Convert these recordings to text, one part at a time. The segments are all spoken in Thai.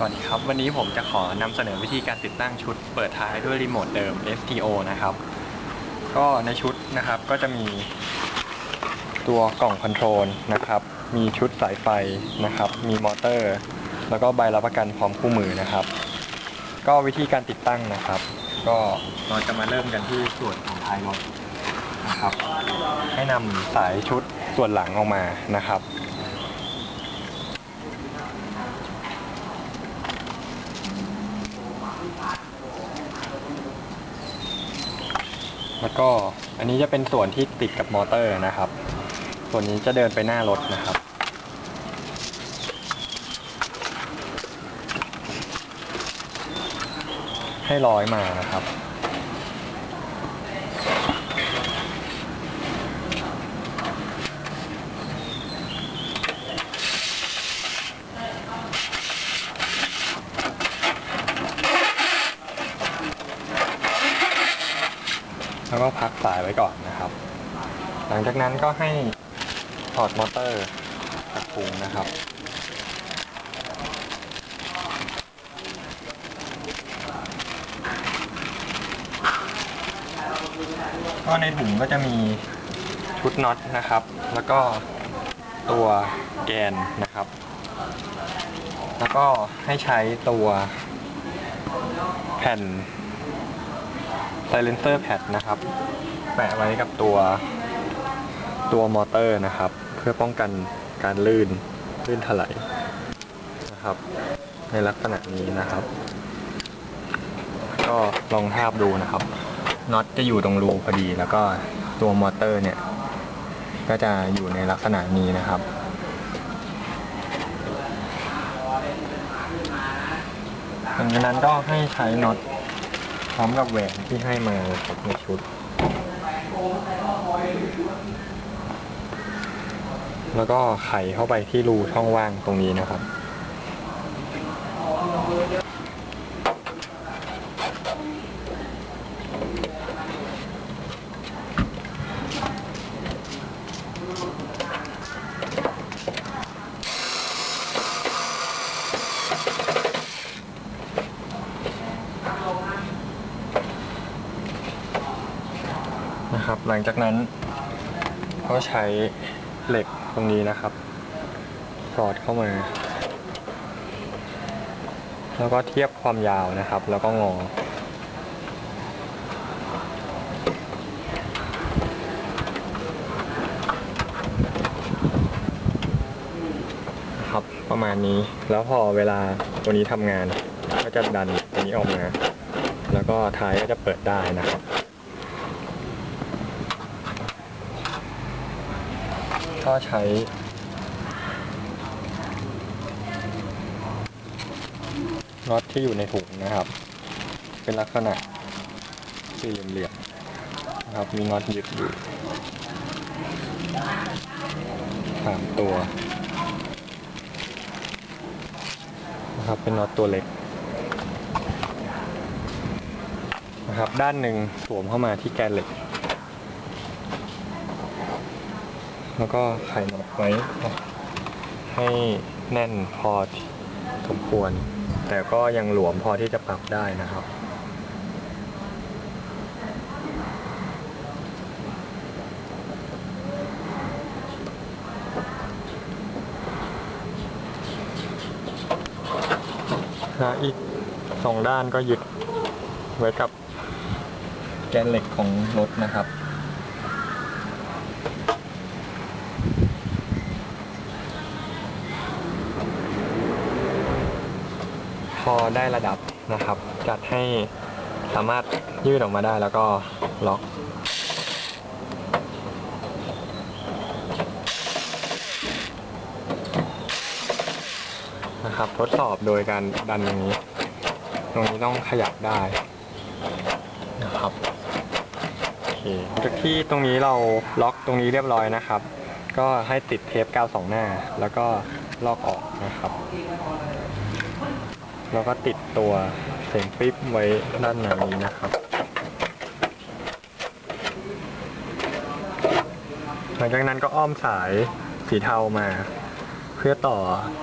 สวัสดีครับ วันนี้ผมจะขอนำเสนอวิธีการติดตั้งชุดเปิดท้ายด้วยรีโมทเดิม STO นะครับ ก็ในชุดนะครับก็จะมีตัวกล่องคอนโทรลนะครับ มีชุดสายไฟนะครับ มีมอเตอร์ แล้วก็ใบรับประกันพร้อมคู่มือนะครับ ก็วิธีการติดตั้งนะครับ ก็เราจะมาเริ่มกันที่ส่วนของท้ายรถนะครับ ให้นำสายชุดส่วนหลังออกมานะครับ แล้วก็อันนี้จะเป็นส่วนที่ติดกับมอเตอร์นะครับ ส่วนนี้จะเดินไปหน้ารถนะครับ ให้ลอยมานะครับ แล้วก็พักสายไว้ก่อนนะครับ หลังจากนั้นก็ให้ถอดมอเตอร์จากพุงนะครับก็ในถุงก็จะมีชุดน็อตนะครับ แล้วก็ตัวแกนนะครับ แล้วก็ให้ใช้ตัวแผ่น silencer pad นะครับ แปะไว้กับตัวตัวมอเตอร์นะครับ เพื่อป้องกันการลื่นลื่นถลายนะครับ ในลักษณะนี้นะครับ ก็ลองทาบดูนะครับน็อตจะอยู่ตรงรูพอดี แล้วก็ตัวมอเตอร์เนี่ย ก็จะอยู่ในลักษณะนี้นะครับหลังจากนั้นก็ให้ใช้น็อต ร้อมกับแหวนที่ให้มาครับในชุด แล้วก็ไขเข้าไปที่รูช่องว่างตรงนี้นะครับ นะครับ หลังจากนั้นก็ใช้เหล็กตรงนี้นะครับ สอดเข้ามา แล้วก็เทียบความยาวนะครับ แล้วก็งอครับประมาณนี้แล้วพอเวลาตัวนี้ทำงาน ก็จะดันตัวนี้ออกมา แล้วก็ท้ายก็จะเปิดได้นะครับ ก็ใช้ น็อตที่อยู่ในถุงนะครับ เป็นลักษณะสี่เหลี่ยมๆนะครับ มีน็อตยึดอยู่สามตัวนะครับ เป็นน็อตตัวเล็กนะครับ ด้านหนึ่งสวมเข้ามาที่แกนเหล็ก แล้วก็ไขน็อตไว้ ให้แน่นพอสมควร แต่ก็ยังหลวมพอที่จะปรับได้นะครับและอีกสองด้านก็ยึดไว้กับแกนเหล็กของรถนะครับ อได้ระดับนะครับ จัดให้สามารถยืดออกมาได้แล้วก็ล็อกนะครับทดสอบโดยการดันอย่างนี้ ตรงนี้ต้องขยับได้นะครับโอเคจากที่ตรงนี้เราล็อกตรงนี้เรียบร้อยนะครับ ก็ให้ติดเทปกาวสองหน้า แล้วก็ลอกออกนะครับ แล้วก็ติดตัวเสียงฟิปไว้ด้านในนี้นะครับ หลังจากนั้นก็อ้อมสายสีเทามา เพื่อต่อ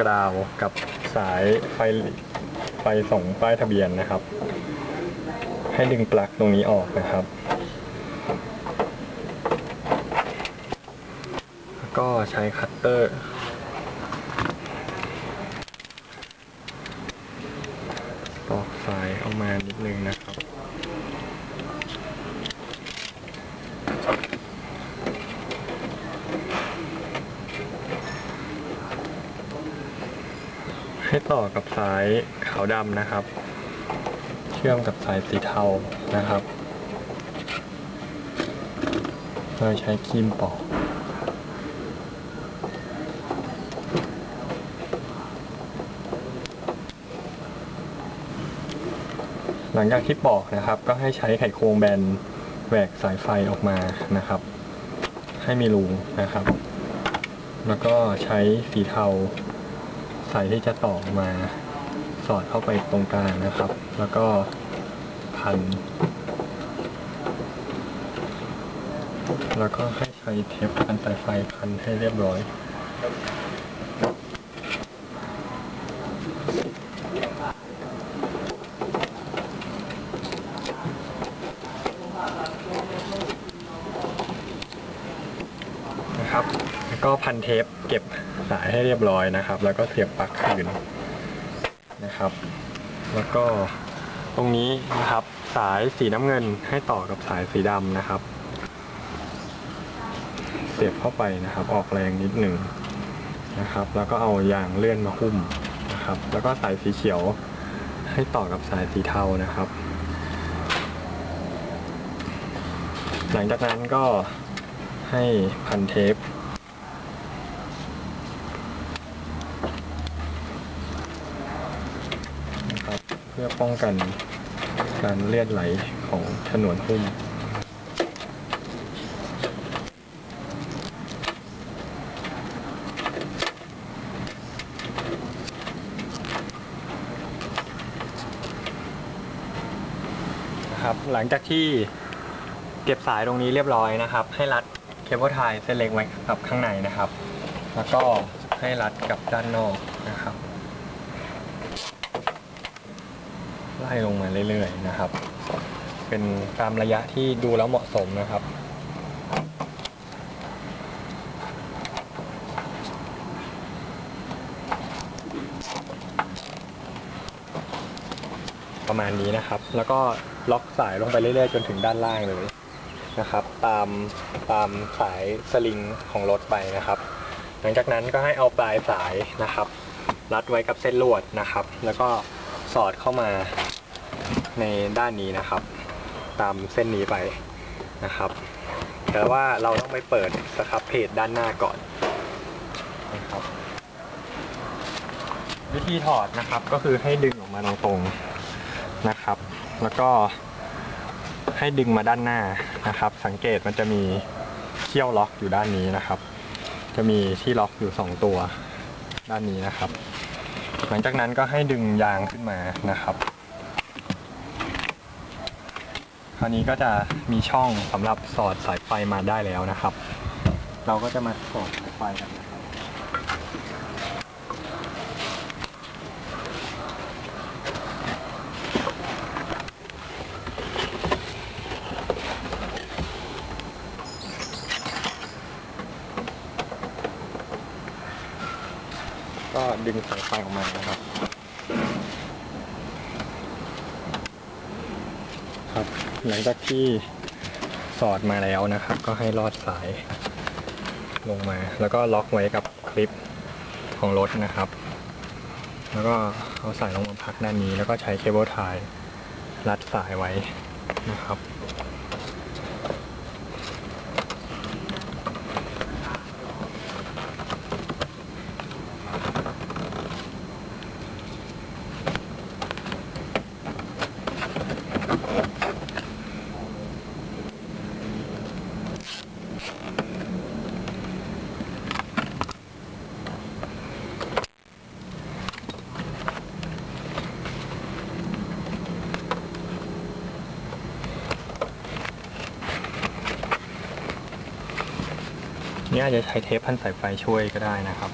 กราวกับสายไฟไฟส่งป้ายทะเบียนนะครับ ให้ดึงปลั๊กตรงนี้ออกนะครับแล้วก็ใช้คัตเตอร์ ปอกสายออกมานิดนึงนะครับ ให้ต่อกับสายขาวดำนะครับ เชื่อมกับสายสีเทานะครับโดยใช้ครีมปอก ลังจากที่ปอกนะครับ ก็ให้ใช้ไขควงแบนแหวกสายไฟออกมานะครับ ให้มีรูนะครับ แล้วก็ใช้สีเทาสายที่จะต่อมาสอดเข้าไปตรงกลางนะครับ แล้วก็พัน แล้วก็ให้ใช้เทปพันสายไฟพันให้เรียบร้อย นะครับ แล้วก็พันเทปเก็บสายให้เรียบร้อยนะครับ แล้วก็เสียบปลั๊กคืนนะครับ แล้วก็ตรงนี้นะครับสายสีน้ำเงินให้ต่อกับสายสีดำนะครับ เสียบเข้าไปนะครับ ออกแรงนิดหนึ่งนะครับ แล้วก็เอายางเลื่อนมาหุ้มนะครับ แล้วก็สายสีเขียวให้ต่อกับสายสีเทานะครับ หลังจากนั้นก็ ให้พันเทป นะครับเพื่อป้องกันการเลือนไหลของฉนวนหุ้ม นะครับ หลังจากที่เก็บสายตรงนี้เรียบร้อยนะครับ ให้รัด เคเบิลไทยเส้นเล็กไว้กับข้างในนะครับ แล้วก็ให้รัดกับด้านนอกนะครับ ไล่ลงมาเรื่อยๆนะครับ เป็นตามระยะที่ดูแล้วเหมาะสมนะครับประมาณนี้นะครับ แล้วก็ล็อกสายลงไปเรื่อยๆ จนถึงด้านล่างเลย นะครับ ตามตามสายสลิงของรถไปนะครับ หลังจากนั้นก็ให้เอาปลายสายนะครับ รัดไว้กับเส้นลวดนะครับ แล้วก็สอดเข้ามาในด้านนี้นะครับ ตามเส้นนี้ไปนะครับ แต่ว่าเราต้องไปเปิดสครับเพจด้านหน้าก่อนนะครับวิธีถอดนะครับก็คือให้ดึงออกมาตรงๆนะครับ แล้วก็ให้ดึงมาด้านหน้า นะครับ สังเกตมันจะมีเขี้ยวล็อกอยู่ด้านนี้นะครับ จะมีที่ล็อกอยู่สองตัวด้านนี้นะครับ หลังจากนั้นก็ให้ดึงยางขึ้นมานะครับ คราวนี้ก็จะมีช่องสำหรับสอดสายไฟมาได้แล้วนะครับ เราก็จะมาสอดสายไฟกันนะครับ ก็ ดึงสายไฟออกมานะครับ ครับ หลังจากที่สอดมาแล้วนะครับ ก็ให้ลอดสายลงมา แล้วก็ล็อกไว้กับคลิปของรถนะครับ แล้วก็เอาสายลงมาพักด้านนี้ แล้วก็ใช้เคเบิลไทยรัดสายไว้นะครับ นี้อาจจะใช้เทปพันสายไฟช่วยก็ได้นะครับ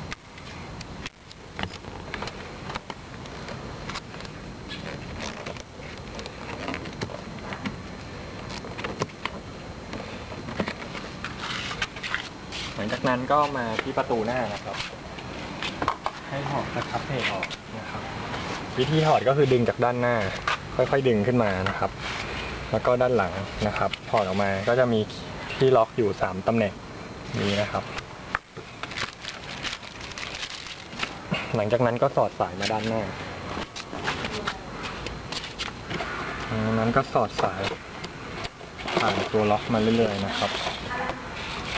หลังจากนั้นก็มาที่ประตูหน้านะครับ ให้ถอดนะครับเทปออกนะครับ วิธีถอดก็คือดึงจากด้านหน้า ค่อยๆดึงขึ้นมานะครับ แล้วก็ด้านหลังนะครับถอดออกมาก็จะมีที่ล็อกอยู่ 3ตำแหน่ง นี้นะครับ หลังจากนั้นก็สอดสายมาด้านหน้าจากนั้นก็สอดสายผ่านตัวล็อกมาเรื่อยๆนะครับ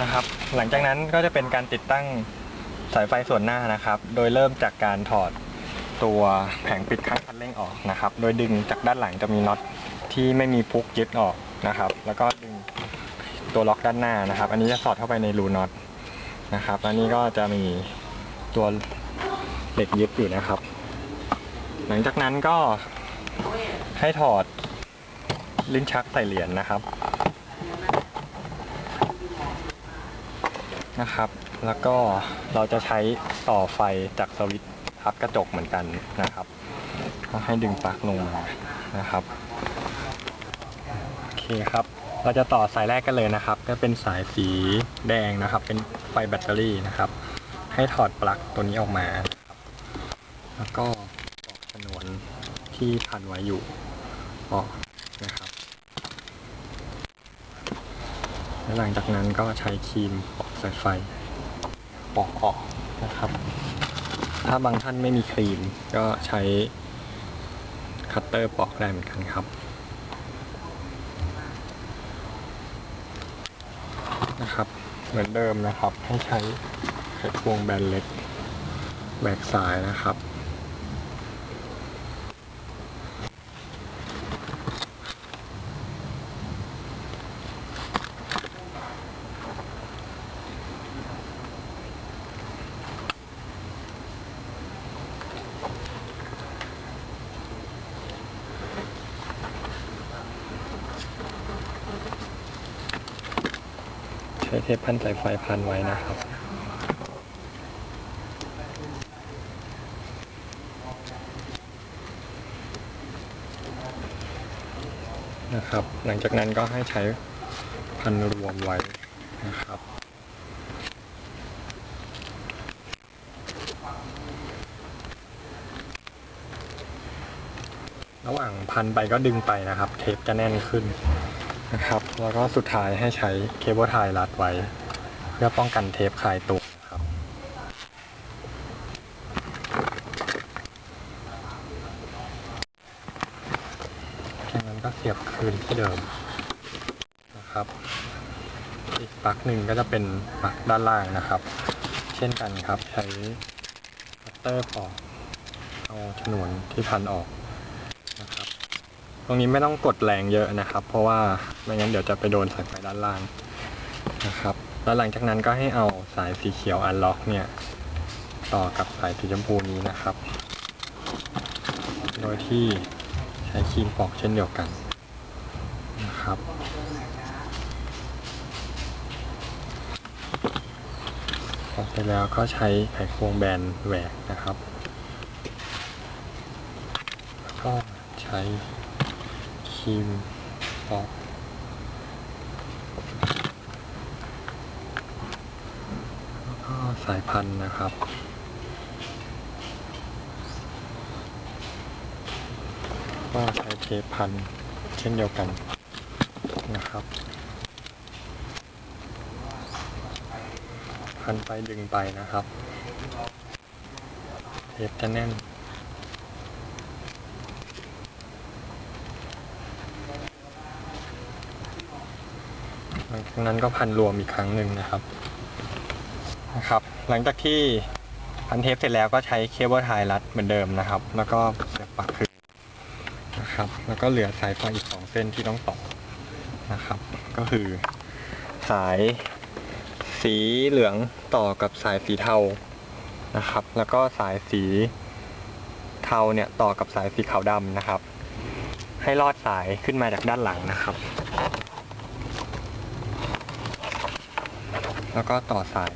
นะครับ หลังจากนั้นก็จะเป็นการติดตั้งสายไฟส่วนหน้านะครับ โดยเริ่มจากการถอดตัวแผงปิดข้างคันเร่งออกนะครับ โดยดึงจากด้านหลังจะมีน็อตที่ไม่มีพุกยึดออกนะครับ แล้วก็ดึง ตัวล็อกด้านหน้านะครับ อันนี้จะสอดเข้าไปในรูน็อตนะครับอันนี้ก็จะมีตัวเหล็กยึดอยู่นะครับ หลังจากนั้นก็ให้ถอดลิ้นชักใส่เหรียญนะครับนะครับ แล้วก็เราจะใช้ต่อไฟจากสวิตช์ทับกระจกเหมือนกันนะครับก็ให้ดึงปลั๊กลงมานะครับ โอเคครับ เราจะต่อสายแรกกันเลยนะครับ ก็เป็นสายสีแดงนะครับ เป็นไฟแบตเตอรี่นะครับ ให้ถอดปลั๊กตัวนี้ออกมาแล้วก็ปอกฉนวนที่พันไว้อยู่ออกนะครับแล้วหลังจากนั้นก็ใช้ครีมปอกสายไฟปอกออกนะครับ ถ้าบางท่านไม่มีครีมก็ใช้คัตเตอร์ปอกได้เหมือนกันครับ นะครับ เหมือนเดิมนะครับ ให้ใช้ไขควงแบนเล็กแบกสายนะครับ ช้เทปพันสายไฟพันไว้นะครับ นะครับ หลังจากนั้นก็ให้ใช้พันรวมไว้นะครับระหว่างพันไปก็ดึงไปนะครับ เทปจะแน่นขึ้น นะครับ แล้วก็สุดท้ายให้ใช้เคเบิลไทยรัดไว้ เพื่อป้องกันเทปคลายตัวนะครับ จากนั้นก็เสียบคืนที่เดิมนะครับ อีกปลั๊กหนึ่งก็จะเป็นปลั๊กด้านล่างนะครับ เช่นกันครับใช้คัตเตอร์ปอกเอาฉนวนที่พันออก ตรงนี้ไม่ต้องกดแรงเยอะนะครับ เพราะว่าไม่งั้นเดี๋ยวจะไปโดนสายไฟด้านล่างนะครับ แล้วหลังจากนั้นก็ให้เอาสายสีเขียวอันล็อกเนี่ย ต่อกับสายสีชมพูนี้นะครับ โดยที่ใช้ครีมปอกเช่นเดียวกันนะครับปอกไปแล้วก็ใช้ไขควงแบนแหวกนะครับแล้วก็ใช้ีมปอกแล้วก็สายพันธุ์นะครับก็ใช้เทปพันเช่นเดียวกันนะครับ พันไปดึงไปนะครับ เทปจะแน่น หลัง จากนั้นก็พันรวมอีกครั้งหนึ่งนะครับนะครับ หลังจากที่พันเทปเสร็จแล้วก็ใช้เคเบิลไทยรัดเหมือนเดิมนะครับ แล้วก็เสียบปลั๊กคืนนะครับ แล้วก็เหลือสายไฟอีกสองเส้นที่ต้องต่อนะครับ ก็คือสายสีเหลืองต่อกับสายสีเทานะครับ แล้วก็สายสีเทาเนี่ยต่อกับสายสีขาวดำนะครับ ให้ลอดสายขึ้นมาจากด้านหลังนะครับ แล้วก็ต่อสาย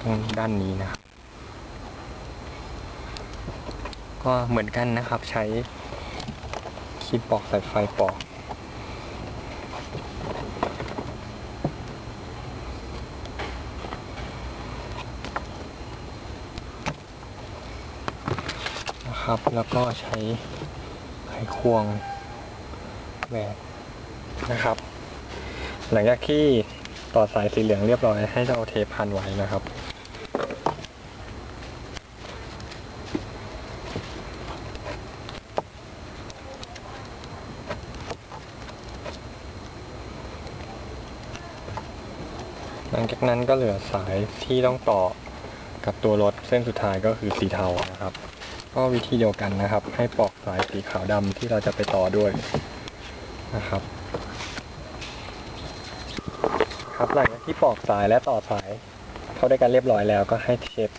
ตรงด้านนี้นะครับ ก็เหมือนกันนะครับใช้คีบปอกสายไฟปอก นะครับ แล้วก็ใช้ไขควงแหวนะครับ หลังจากที่ ต่อสายสีเหลืองเรียบร้อยให้เราเอาเทปพันไว้นะครับ หลังจากนั้นก็เหลือสายที่ต้องต่อกับตัวรถเส้นสุดท้ายก็คือสีเทานะครับ ก็วิธีเดียวกันนะครับ ให้ปอกสายสีขาวดำที่เราจะไปต่อด้วยนะครับ ครับหลังจากที่ปอกสายและต่อสาย เข้าด้วยกันเรียบร้อยแล้วก็ให้เทป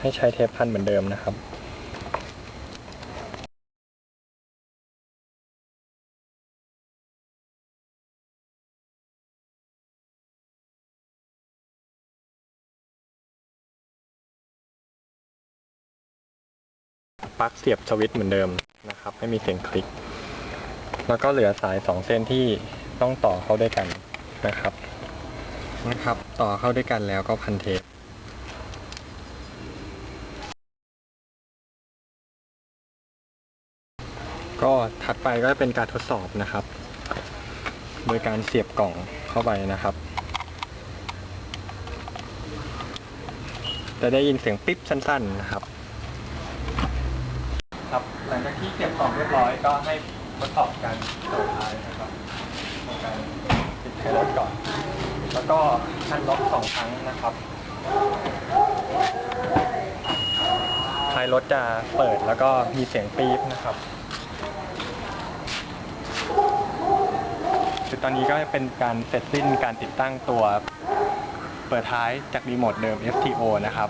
ให้ใช้เทปพันเหมือนเดิมนะครับปลั๊กเสียบสวิตช์เหมือนเดิมนะครับไม่มีเสียงคลิก แล้วก็เหลือสายสองเส้นที่ต้องต่อเข้าด้วยกันนะครับ นะครับ ต่อเข้าด้วยกันแล้วก็พันเทปก็ถัดไปก็เป็นการทดสอบนะครับ โดยการเสียบกล่องเข้าไปนะครับ จะได้ยินเสียงปิ๊บสั้น ๆนะครับ ครับหลังจากที่เก็บของเรียบร้อยก็ให้ทดสอบการเปิดท้ายนะครับในการปิดท้ายรถก่อน แล้วก็ขั้นล็อกสองครั้งนะครับท้ายรถจะเปิดแล้วก็มีเสียงปี๊บนะครับคือตอนนี้ก็เป็นการเสร็จสิ้นการติดตั้งตัวเปิดท้ายจากรีโมทเดิม FTO นะครับ